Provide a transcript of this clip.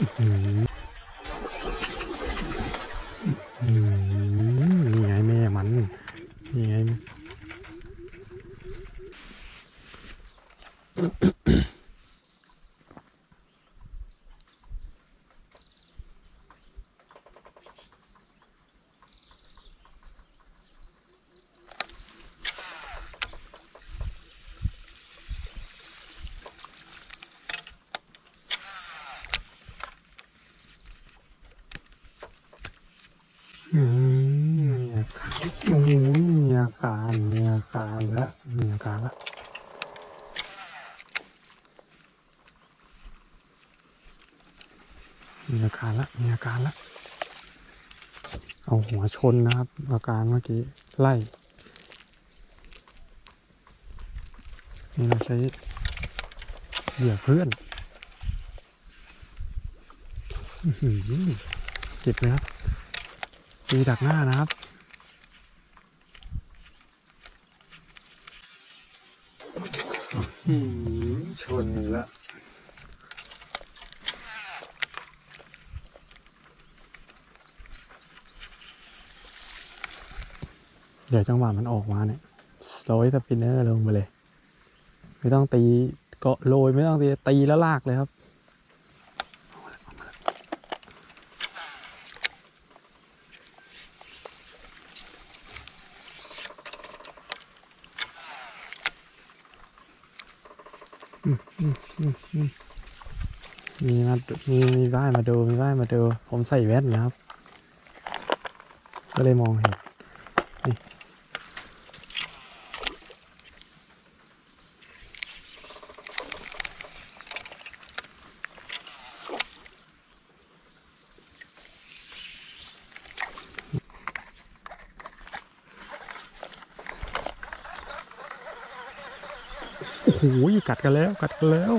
นี่ไงแม่มัน นี่ไง อืมมีอาการ โอ้โหมีอาการมีอาการละมีอาการละมีอาการละมีอาการละเอาหัวชนนะครับ อาการเมื่อกี้ไล่นี่เราใช้เหยื่อเพื่อนอื้อหือเจ็บไหมครับ ตีดักหน้านะครับอืมชนละเดี๋ยวจังหวะมันออกมาเนี่ยโรยสปินเนอร์ลงไปเลย ไม่ต้องตีเกาะโรยไม่ต้องตีตีแล้วลากเลยครับ มีมามีมีว่ายมาดูมีว่ายมาดู ผมใส่แว่นนะครับ ก็เลยมองเห็น โอ้โหกัดกันแล้วกัดกันแล้ว